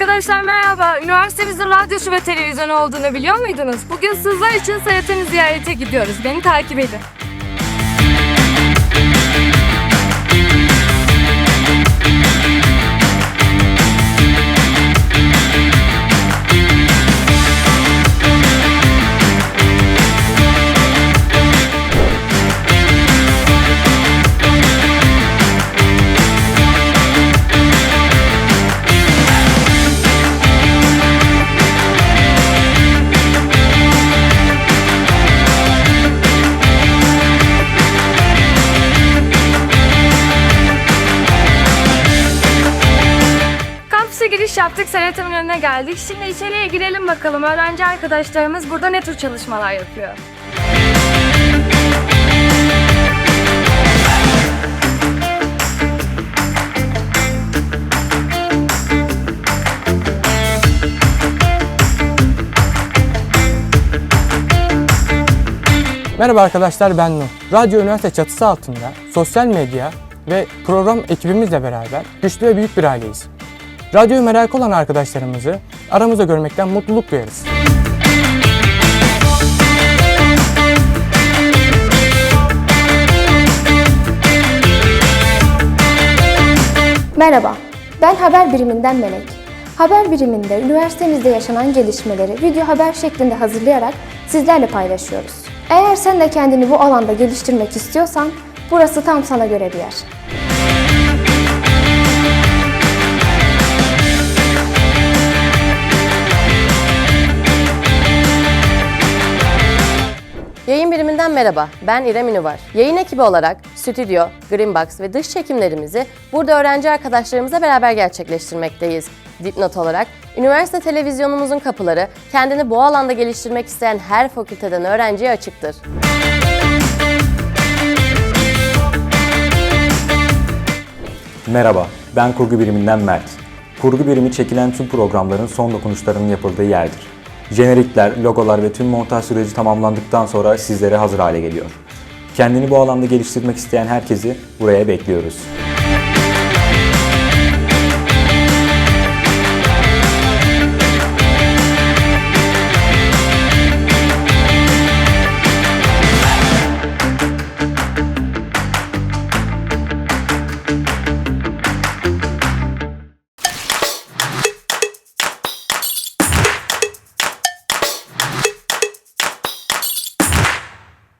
Arkadaşlar merhaba. Üniversitemizin radyosu ve televizyonu olduğunu biliyor muydunuz? Bugün sizler için SYT'ni ziyarete gidiyoruz. Beni takip edin. Yaptık. SYT'nin önüne geldik. Şimdi içeriye girelim bakalım. Öğrenci arkadaşlarımız burada ne tür çalışmalar yapıyor? Merhaba arkadaşlar ben Nuh. Radyo Üniversite çatısı altında sosyal medya ve program ekibimizle beraber güçlü ve büyük bir aileyiz. Radyoyu merak olan arkadaşlarımızı aramızda görmekten mutluluk duyarız. Merhaba, ben haber biriminden Melek. Haber biriminde üniversitemizde yaşanan gelişmeleri video haber şeklinde hazırlayarak sizlerle paylaşıyoruz. Eğer sen de kendini bu alanda geliştirmek istiyorsan burası tam sana göre bir yer. Yayın biriminden merhaba, ben İrem Ünüvar. Yayın ekibi olarak stüdyo, Greenbox ve dış çekimlerimizi burada öğrenci arkadaşlarımızla beraber gerçekleştirmekteyiz. Dipnot olarak, üniversite televizyonumuzun kapıları kendini bu alanda geliştirmek isteyen her fakülteden öğrenciye açıktır. Merhaba, ben kurgu biriminden Mert. Kurgu birimi çekilen tüm programların son dokunuşlarının yapıldığı yerdir. Jenerikler, logolar ve tüm montaj süreci tamamlandıktan sonra sizlere hazır hale geliyor. Kendini bu alanda geliştirmek isteyen herkesi buraya bekliyoruz.